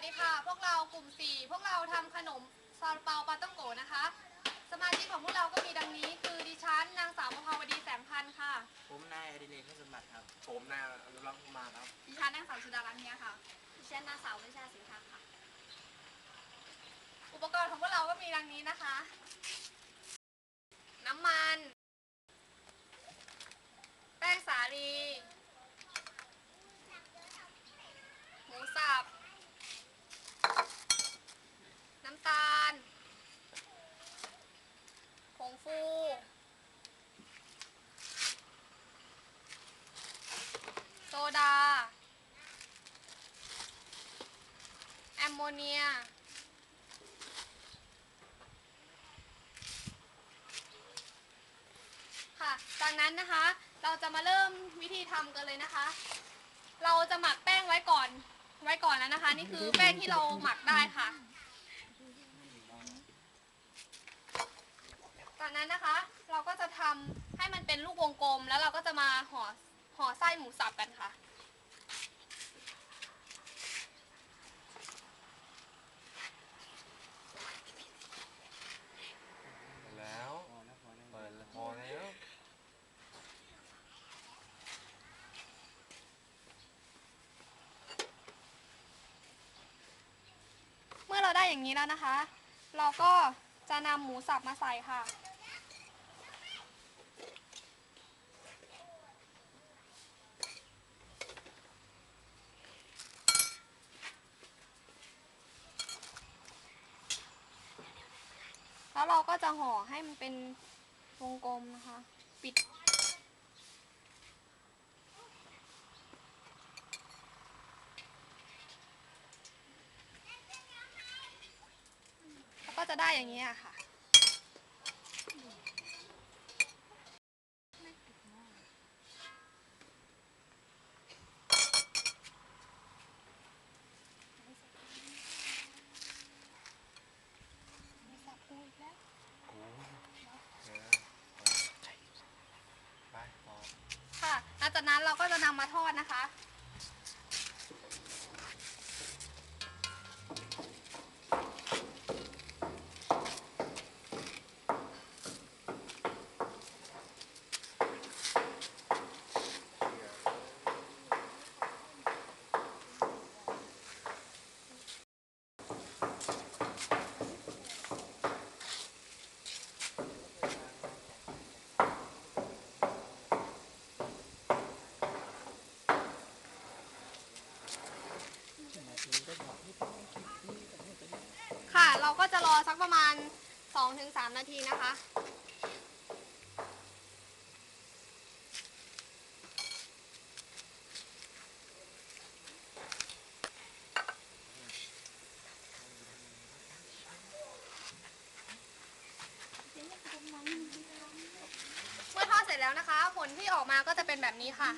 วัสดีค่ะ พวกเรากลุ่ม 4 พวกเราทำขนมซาลาเปาปาต้องโกะนะคะ สมาชิกของพวกเราก็มีดังนี้ คือดิฉันนางสาวมภาวดีแสงพันธ์ค่ะ ผมนายอดิเรกเทศสมบัติครับ ผมนายอนุรักษ์มาครับ ดิฉันนางสาวสุดารัตน์เนี้ยค่ะ ดิฉันนางสาววิชาสิงห์ค่ะ อุปกรณ์ของพวกเราก็มีดังนี้นะคะ น้ำมัน แป้งสาลี หมูสับ น้ำตาล ผงฟู โซดา แอมโม เนีย ค่ะ จากนั้นนะคะ เราจะมาเริ่มวิธีทำกันเลยนะคะ เราจะหมักแป้งไว้ก่อน ไว้ก่อนแล้วนะคะ นี่คือแป้งที่เราหมักได้ค่ะ จากนั้นนะคะ เราก็จะทำให้มันเป็นลูกวงกลม แล้วเราก็จะมาห่อห่อไส้หมูสับกันค่ะ แล้วเปิดพอแล้ว เมื่ อเราได้อย่างนี้แล้วนะคะ เราก็จะนำหมูสับมาใส่ค่ะ แล้วเราก็จะห่อให้มันเป็นวงกลมนะคะ ปิด แล้วก็จะ ได้อย่างนี้อะค่ะกูเออไปต่อค่ะหลังจากนั้นเราก็จะนำมาทอดนะคะ ค่ะ เราก็จะรอสักประมาณ 2-3 นาทีนะคะ เมื่อทอดเสร็จแล้วนะคะ ผลที่ออกมาก็จะเป็นแบบนี้ค่ะ